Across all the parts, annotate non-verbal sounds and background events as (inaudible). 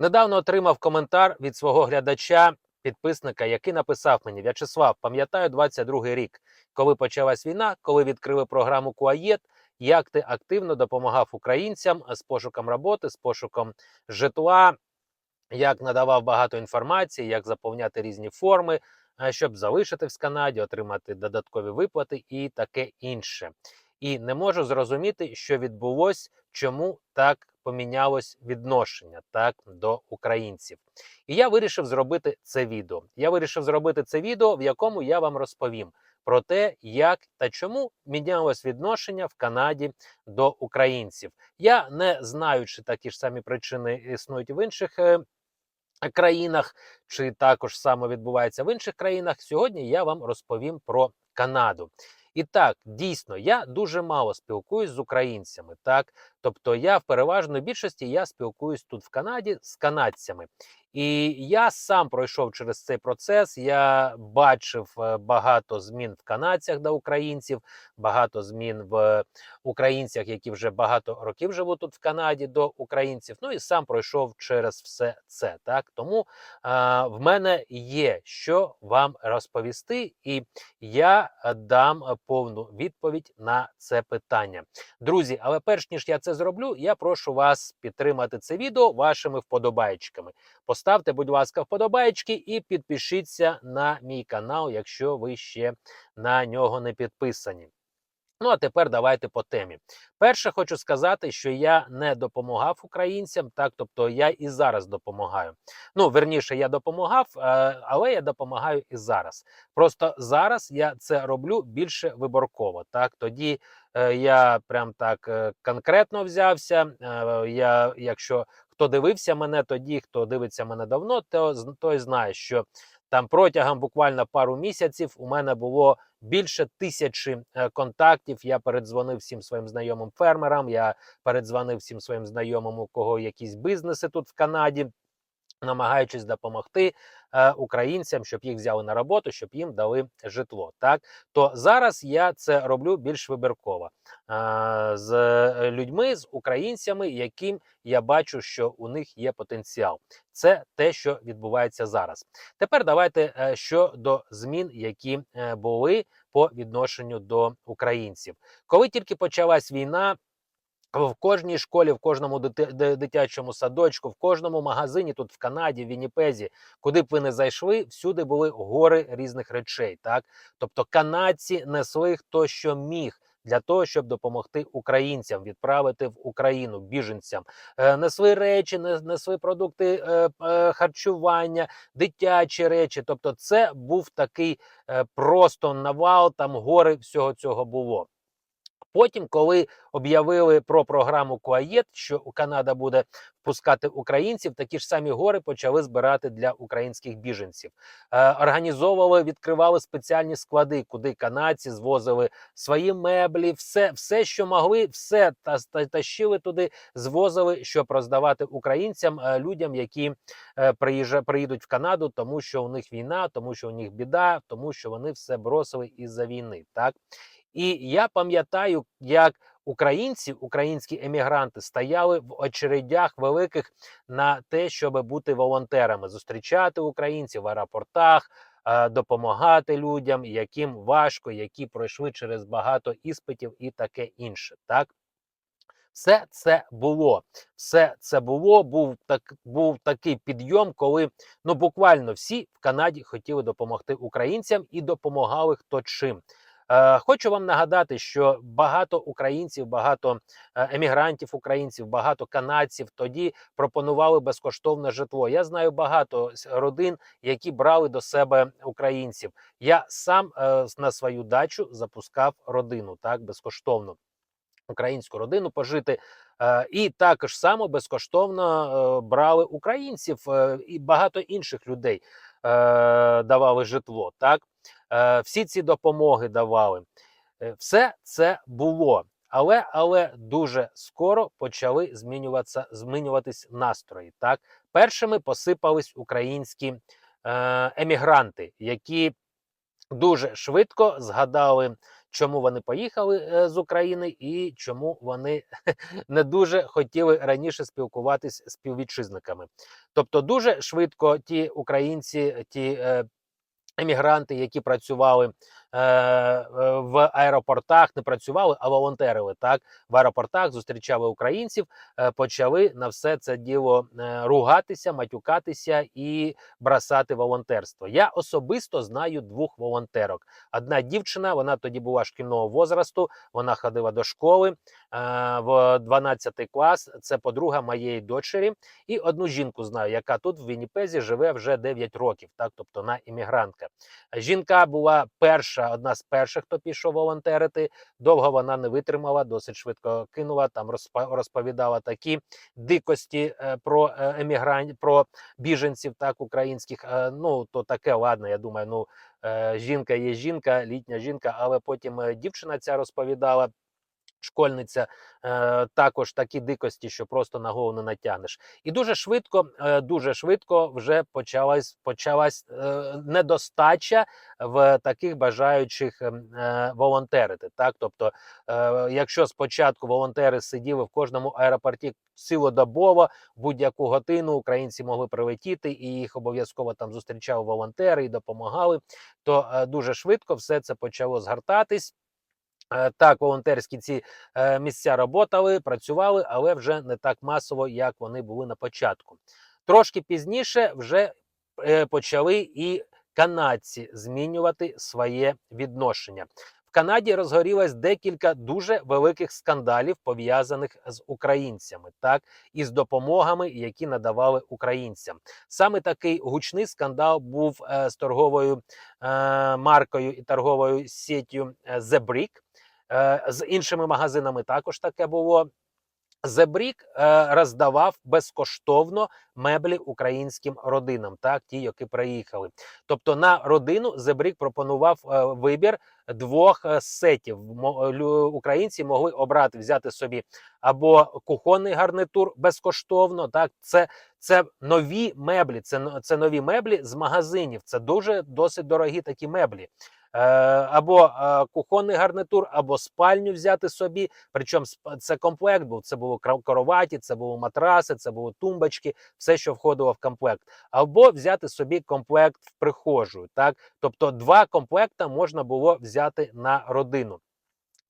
Недавно отримав коментар від свого глядача, підписника, який написав мені: В'ячеслав, пам'ятаю 22-й рік, коли почалась війна, коли відкрили програму Куаєт. Як ти активно допомагав українцям з пошуком роботи, з пошуком житла, як надавав багато інформації, як заповняти різні форми, щоб залишитись в Канаді, отримати додаткові виплати і таке інше. І не можу зрозуміти, що відбулось, чому так помінялось відношення так до українців. І я вирішив зробити це відео. Я вирішив зробити це відео, в якому я вам розповім про те, як та чому мінялось відношення в Канаді до українців. Я не знаю, чи такі ж самі причини існують в інших. е, Країнах чи також саме відбувається в інших країнах. Сьогодні я вам розповім про Канаду. І так, дійсно, я дуже мало спілкуюсь з українцями. Так, тобто, я в переважної більшості я спілкуюсь тут в Канаді з канадцями. І я сам пройшов через цей процес. Я бачив е, багато змін в канадцях до українців, багато змін в українцях, які вже багато років живуть тут в Канаді, до українців. Ну і сам пройшов через все це. Так тому а, в мене є що вам розповісти, і я е, дам е, повну відповідь на це питання. Друзі, але перш ніж я це зроблю, я прошу вас підтримати це відео вашими вподобайчиками. Поставте, будь ласка, вподобайки і підпишіться на мій канал, якщо ви ще на нього не підписані. Ну, а тепер давайте по темі. Перше, хочу сказати, що я не допомагав українцям, так тобто я і зараз допомагаю. Ну, верніше, я допомагав, е, але я допомагаю і зараз. Просто зараз я це роблю більше виборково. Так, тоді е, я прям так е, конкретно взявся. Я, якщо хто дивився мене тоді, хто дивиться мене давно, то той знає, що там протягом буквально пару місяців у мене було більше тисячі е, контактів. Я передзвонив всім своїм знайомим фермерам. Я передзвонив всім своїм знайомим, у кого якісь бізнеси тут в Канаді. Намагаючись допомогти українцям, щоб їх взяли на роботу, щоб їм дали житло. Так то зараз я це роблю більш вибірково е, з е, людьми, з українцями, яким я бачу, що у них є потенціал. Це те, що відбувається зараз. Тепер давайте е, щодо змін, які е, були по відношенню до українців, коли тільки почалась війна. В кожній школі, в кожному дитячому садочку, в кожному магазині тут в Канаді, в Вінніпезі, куди б ви не зайшли, всюди були гори різних речей. Так, тобто канадці несли хто що міг. Для того щоб допомогти українцям відправити в Україну біженцям, Е, несли речі, несли продукти е, е, харчування, дитячі речі. Тобто, це був такий е, просто навал, там гори всього цього було. Потім, коли об'явили про програму Куаєт, що Канада буде впускати українців, такі ж самі гори почали збирати для українських біженців. Е, організовували, відкривали спеціальні склади, куди канадці звозили свої меблі, все, все що могли, все та, та, тащили туди, звозили, щоб роздавати українцям, е, людям, які е, приїжджа, приїдуть в Канаду, тому що у них війна, тому що у них біда, тому що вони все бросили із-за війни. Так і я пам'ятаю, як українці, українські емігранти стояли в очередях великих на те, щоб бути волонтерами, зустрічати українців в аеропортах, е, допомагати людям, яким важко, які пройшли через багато іспитів і таке інше. Так. Все це було, все це було. Був так, був такий підйом, коли ну буквально всі в Канаді хотіли допомогти українцям і допомагали хто чим. Е, хочу вам нагадати, що багато українців, багато е, емігрантів українців, багато канадців тоді пропонували безкоштовне житло. Я знаю багато родин, які брали до себе українців. Я сам е, на свою дачу запускав родину так безкоштовно. Українську родину пожити, і також само безкоштовно брали українців і багато інших людей давали житло. Так всі ці допомоги давали. Е, Все це було. Але але дуже скоро почали змінюватися змінюватись настрої. Так, першими посипались українські е, емігранти, які дуже швидко згадали чому вони поїхали е, з України і чому вони (laughs) не дуже хотіли раніше спілкуватись з співвітчизниками. Тобто, дуже швидко ті українці, ті е, емігранти, які працювали в аеропортах, не працювали, а волонтерили так в аеропортах, зустрічали українців, е, почали на все це діло е, ругатися, матюкатися і бросати волонтерство. Я особисто знаю двох волонтерок. Одна дівчина, вона тоді була шкільного возрасту, вона ходила до школи е, в 12 клас. Це подруга моєї дочері. І одну жінку знаю, яка тут в Вінніпезі живе вже 9 років, так тобто вона іммігрантка. Жінка була перша, одна з перших, хто пішов волонтерити. Довго вона не витримала, досить швидко кинула. Там розповідала такі дикості е, про емігрантів, про біженців, так українських. Е, Ну то таке ладно. Я думаю, ну е, жінка є жінка, літня жінка, але потім е, дівчина ця розповідала. Школьниця е, також такі дикості, що просто на голову не натягнеш. І дуже швидко, е, дуже швидко вже почалась почалась е, недостача в таких бажаючих ем, е, волонтерити. Так, тобто, е, якщо спочатку волонтери сиділи в кожному аеропорті цілодобово, будь-яку годину українці могли прилетіти, і їх обов'язково там зустрічали волонтери і допомагали, то е, дуже швидко все це почало згортатись. Е, Так, волонтерські ці е, місця роботали, працювали, але вже не так масово, як вони були на початку. Трошки пізніше вже е, почали і канадці змінювати своє відношення. В Канаді розгорілось декілька дуже великих скандалів, пов'язаних з українцями, так і з допомогами, які надавали українцям. Саме такий гучний скандал був з торговою маркою і торговою сіттю е, The Brick. Е, з іншими магазинами також таке було. Зебрік е, роздавав безкоштовно меблі українським родинам, так ті, які приїхали. Тобто на родину Зебрік пропонував е, вибір двох сетів. Українці могли обрати взяти собі або кухонний гарнитур безкоштовно. Так, це, це нові меблі. Це це нові меблі з магазинів. Це дуже досить дорогі такі меблі. Е, або е, кухонний гарнитур, або спальню взяти собі. Причому це комплект був. Це було кроваті, це були матраси, це були тумбочки, все, що входило в комплект. Або взяти собі комплект в прихожу. Так, тобто два комплекта можна було взяти на родину.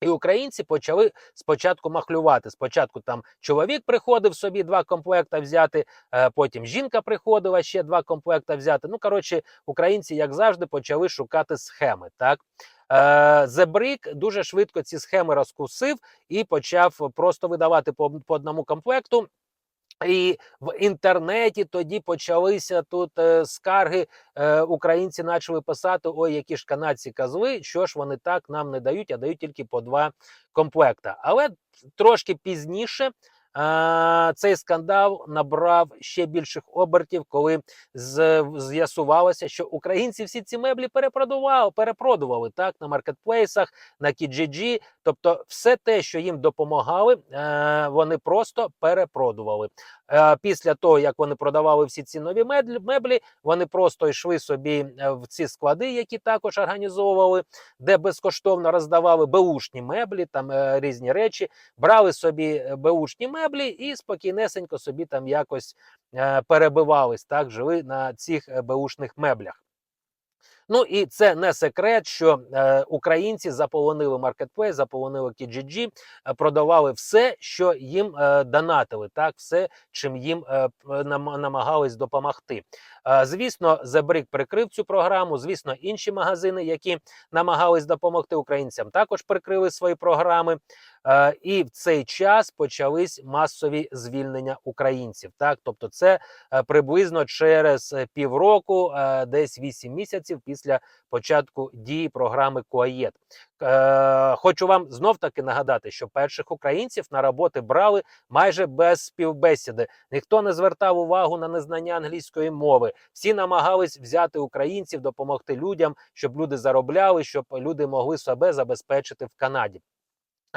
І українці почали спочатку махлювати. Спочатку там чоловік приходив собі два комплекта взяти, е, потім жінка приходила ще два комплекта взяти. Ну коротше, українці, як завжди, почали шукати схеми. Так Е, Зебрик дуже швидко ці схеми розкусив і почав просто видавати по, по одному комплекту. І в інтернеті тоді почалися тут е, скарги. Е, українці почали писати: ой, які ж канадці козли, що ж вони так нам не дають, а дають тільки по два комплекта. Але трошки пізніше. Цей скандал набрав ще більших обертів, коли з'ясувалося, що українці всі ці меблі перепродували, перепродували так на маркетплейсах, на Kijiji. Тобто, все те, що їм допомагали, е, вони просто перепродували. Е, Після того, як вони продавали всі ці нові меблі, вони просто йшли собі е, в ці склади, які також організовували, де безкоштовно роздавали беушні меблі, там різні речі, брали собі беушні меблі і спокійнесенько собі там якось е, перебивались, так жили на цих е, беушних меблях. Ну і це не секрет, що е, українці заполонили маркетплейс, заполонили Kijiji, е, продавали все, що їм е, донатили, так все, чим їм е, намагались допомогти. Е, звісно, Зебрик прикрив цю програму. Звісно, інші магазини, які намагались допомогти українцям, також прикрили свої програми. Е, і в цей час почались масові звільнення українців. Так, тобто, це е, приблизно через е, півроку, десь 8 місяців після початку дії програми КОАЄТ. Е, Хочу вам знов таки нагадати, що перших українців на роботи брали майже без співбесіди. Ніхто не звертав увагу на незнання англійської мови. Всі намагались взяти українців, допомогти людям, щоб люди заробляли, щоб люди могли себе забезпечити в Канаді.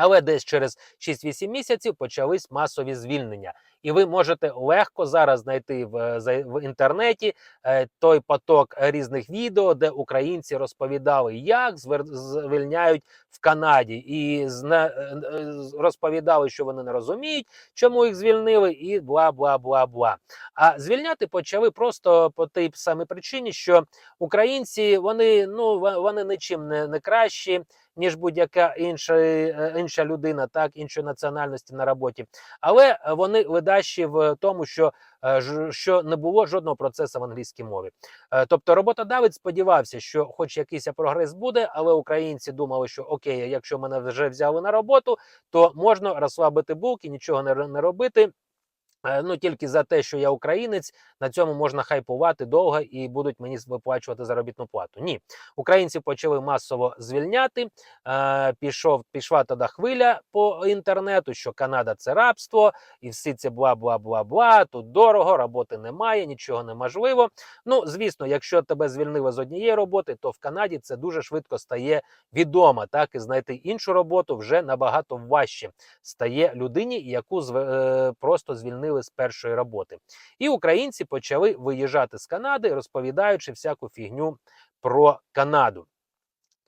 Але десь через 6-8 місяців почались масові звільнення. І ви можете легко зараз знайти в, за- в інтернеті е, той поток різних відео, де українці розповідали, як звільняють в Канаді, і е, е, розповідали, що вони не розуміють, чому їх звільнили, і бла бла бла бла. А звільняти почали просто по тій самій причині, що українці вони ну вони нічим не, не кращі. Ніж будь-яка інша, е, інша людина, так іншої національності на роботі, але е, вони ледащі в тому, що, е, що не було жодного процесу в англійській мові. Тобто роботодавець сподівався, що хоч якийсь прогрес буде, але українці думали, що окей, якщо мене вже взяли на роботу, то можна розслабити булки, нічого не робити. Е, Ну тільки за те, що я українець, на цьому можна хайпувати довго і будуть мені виплачувати заробітну плату. Ні, українці почали масово звільняти. Е, пішов, пішла тоді хвиля по інтернету, що Канада це рабство, і всі це бла бла бла бла. Тут дорого, роботи немає, нічого неможливо. Ну, звісно, якщо тебе звільнили з однієї роботи, то в Канаді це дуже швидко стає відомо. Так і знайти іншу роботу вже набагато важче стає людині, яку зв- е, просто звільнили з першої роботи. І українці почали виїжджати з Канади, розповідаючи всяку фігню про Канаду.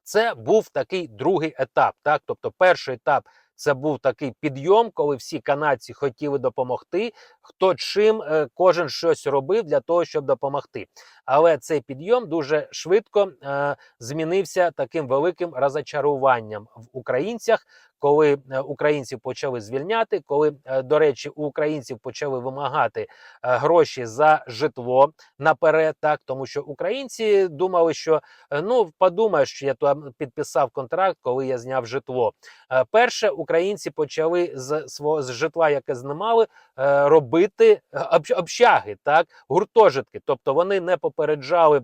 Це був такий другий етап. Так, тобто, перший етап це був такий підйом, коли всі канадці хотіли допомогти. Хто чим е, кожен щось робив для того, щоб допомогти. Але цей підйом дуже швидко е, змінився таким великим розочаруванням в українцях. Коли е, українців почали звільняти, коли, до речі, у українців почали вимагати гроші за житло наперед, так тому що українці думали, що Ну, подумаєш, що я там підписав контракт, коли я зняв житло. Перше, українці почали з свого з житла, яке знімали, робити е, общ- общаги, так, гуртожитки. Тобто вони не попереджали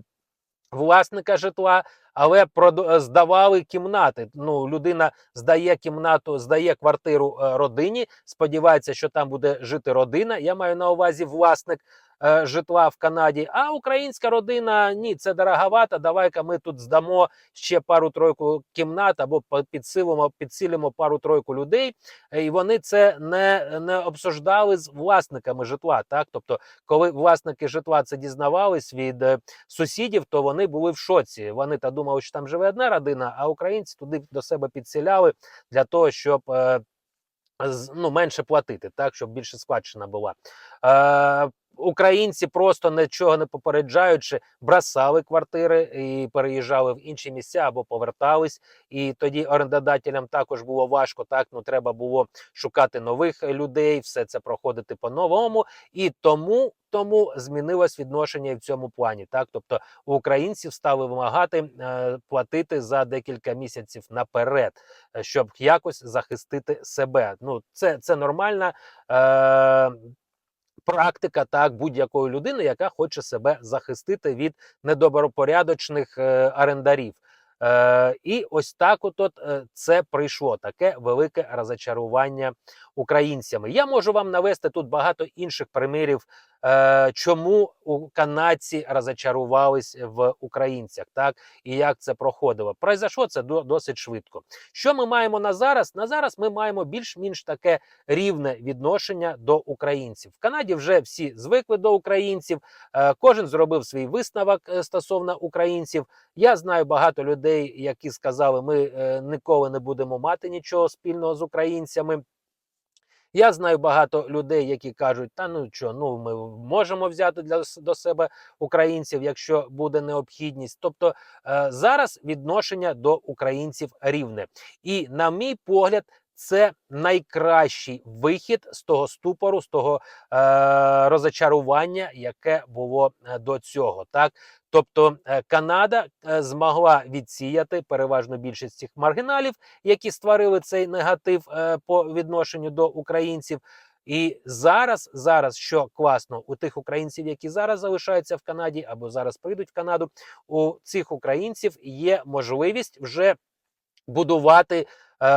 власника житла, але е, здавали кімнати. Ну, людина здає кімнату, здає квартиру е, родині, сподівається, що там буде жити родина. Я маю на увазі власник е, житла в Канаді. А українська родина ні, це дороговато. Давай-ка ми тут здамо ще пару-тройку кімнат або підсилимо, підсилимо пару-тройку людей. І вони це не, не обсуждали з власниками житла. Так, тобто, коли власники житла це дізнавались від е, сусідів, то вони були в шоці. Вони та думали, що там живе одна родина, а українці туди до себе підселяли для того, щоб. е, ну, менше платити, так, щоб більше складчина була. Е, українці просто нічого не попереджаючи, бросали квартири і переїжджали в інші місця або повертались. І тоді орендодателям також було важко. Так, ну треба було шукати нових людей, все це проходити по-новому. І тому. Тому змінилось відношення і в цьому плані. Так, тобто українців стали вимагати е, платити за декілька місяців наперед, щоб якось захистити себе. Ну, це, це нормальна е, практика так будь-якої людини, яка хоче себе захистити від недобропорядочних е, орендарів. Е, і ось так от, от е, це прийшло таке велике розочарування українцями. Я можу вам навести тут багато інших примірів, чому у канадці розочарувались в українцях, так і як це проходило. Произошло це до- досить швидко. Що ми маємо на зараз? На зараз ми маємо більш-менш таке рівне відношення до українців. В Канаді вже всі звикли до українців. е, Кожен зробив свій висновок е, стосовно українців. Я знаю багато людей, які сказали, ми е, ніколи не будемо мати нічого спільного з українцями. Я знаю багато людей, які кажуть, та ну що, ну ми можемо взяти для до себе українців, якщо буде необхідність. Тобто е, зараз відношення до українців рівне. І на мій погляд, це найкращий вихід з того ступору, з того е, розочарування, яке було е, до цього. Так, тобто е, Канада е, змогла відсіяти переважну більшість цих маргіналів, які створили цей негатив е, по відношенню до українців. І зараз, зараз що класно, у тих українців, які зараз залишаються в Канаді або зараз прийдуть в Канаду, у цих українців є можливість вже будувати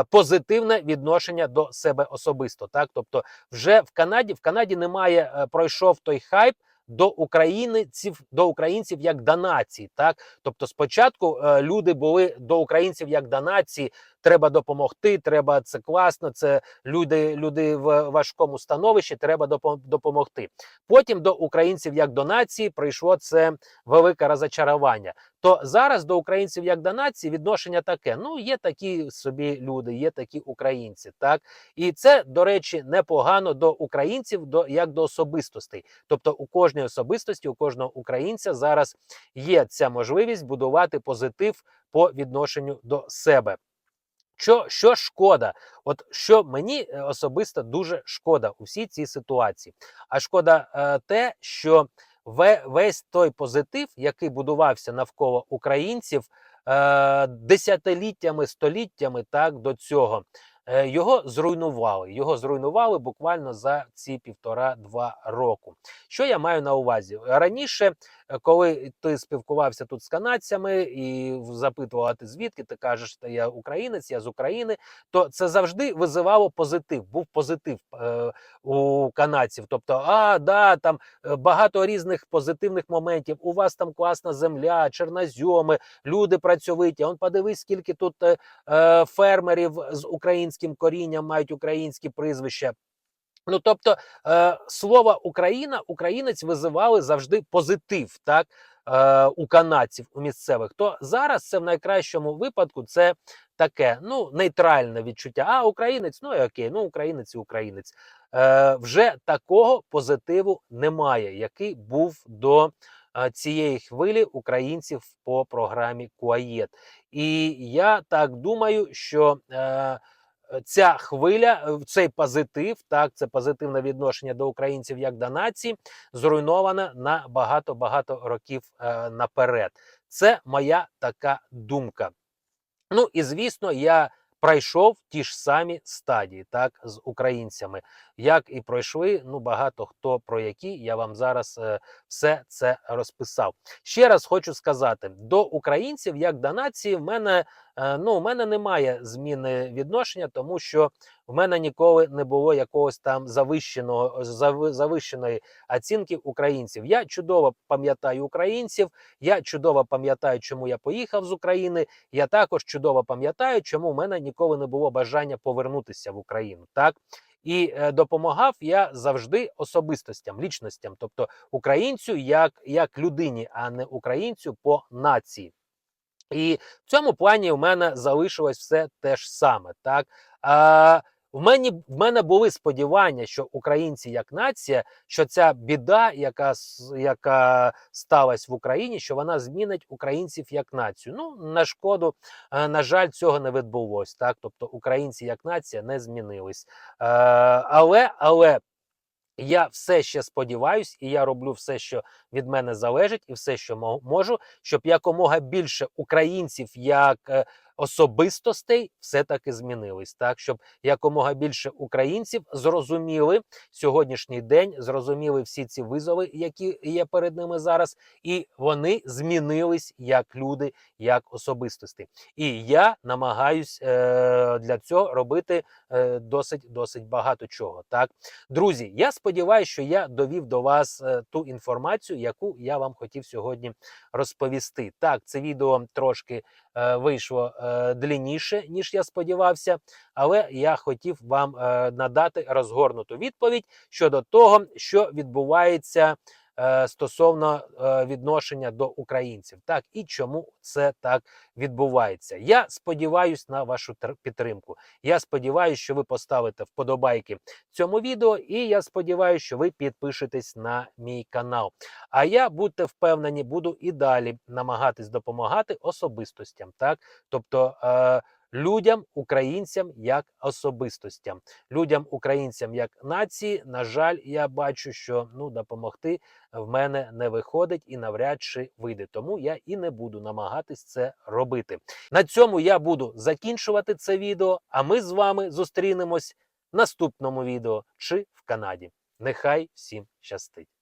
позитивне відношення до себе особисто. Так, тобто, вже в Канаді в Канаді немає, пройшов той хайп. До українців, до українців як до нації. Так, тобто, спочатку е, люди були до українців як до нації. Треба допомогти, треба це класно. Це люди, люди в важкому становищі. Треба допомогти. Потім до українців як до нації прийшло це велике розочарування. То зараз до українців як до нації відношення таке: ну є такі собі люди, є такі українці, так і це до речі непогано до українців, до як до особистостей. Тобто, у кожній особистості, у кожного українця зараз є ця можливість будувати позитив по відношенню до себе. Що, що шкода? От що мені е, особисто дуже шкода у всій цій ситуації. А шкода е, те, що весь той позитив, який будувався навколо українців е, десятиліттями, століттями, так до цього. е, Його зруйнували. Його зруйнували буквально за ці півтора-два року. Що я маю на увазі? Раніше, коли ти спілкувався тут з канадцями і запитував, ти звідки ти кажеш, що я українець, я з України, то це завжди визивало позитив. Був позитив е, у канадців. Тобто, а да, там е, багато різних позитивних моментів. У вас там класна земля, чернозьоми, люди працьовиті. Он подивись, скільки тут е, е, фермерів з українським корінням мають українські прізвища. Ну, тобто, е, слово Україна, українець визивали завжди позитив, так е, у канадців, у місцевих. То зараз це в найкращому випадку це таке ну нейтральне відчуття. А українець, ну і окей, ну українець і українець. Е, вже такого позитиву немає, який був до е, цієї хвилі українців по програмі Куаєт. І я так думаю, що. Е, Ця хвиля, е, цей позитив, так це позитивне відношення до українців як до нації, зруйнована на багато багато років е, наперед. Це моя така думка. Ну і звісно, я пройшов ті ж самі стадії, так з українцями, як і пройшли. Ну багато хто про які я вам зараз е, все це розписав. Ще раз хочу сказати: до українців, як до нації, в мене е, ну, в мене немає зміни відношення, тому що в мене ніколи не було якогось там завищеного зави- завищеної оцінки українців. Я чудово пам'ятаю українців. Я чудово пам'ятаю, чому я поїхав з України. Я також чудово пам'ятаю, чому в мене ніколи не було бажання повернутися в Україну. Так і е, допомагав я завжди особистостям, лічностям, тобто українцю як, як людині, а не українцю по нації. І в цьому плані у мене залишилось все те ж саме. Так а, в мені в мене були сподівання, що українці як нація, що ця біда, яка яка сталася в Україні, що вона змінить українців як націю. Ну на шкоду, е, на жаль, цього не відбулось. Так, тобто українці як нація не змінились. Е, але але. Я все ще сподіваюсь, і я роблю все, що від мене залежить, і все, що мо- можу, щоб якомога більше українців як особистостей все-таки змінились. Так, щоб якомога більше українців зрозуміли сьогоднішній день, зрозуміли всі ці визови, які є перед ними зараз, і вони змінились як люди, як особистості. І я намагаюсь е, для цього робити е, досить досить багато чого. Так, друзі, я сподіваюся, що я довів до вас е, ту інформацію, яку я вам хотів сьогодні розповісти. Так, це відео трошки е, вийшло е, длінніше, ніж я сподівався, але я хотів вам е, надати розгорнуту відповідь щодо того, що відбувається. Е, Стосовно е, відношення до українців, так і чому це так відбувається. Я сподіваюся на вашу тр- підтримку. Я сподіваюся, що ви поставите вподобайки цьому відео, і я сподіваюся, що ви підпишетесь на мій канал. А я будьте впевнені, буду і далі намагатись допомагати особистостям, так тобто е, людям, українцям як особистостям, людям, українцям як нації. На жаль, я бачу, що ну допомогти в мене не виходить і навряд чи вийде. Тому я і не буду намагатись це робити. На цьому я буду закінчувати це відео. А ми з вами зустрінемось в наступному відео чи в Канаді. Нехай всім щастить!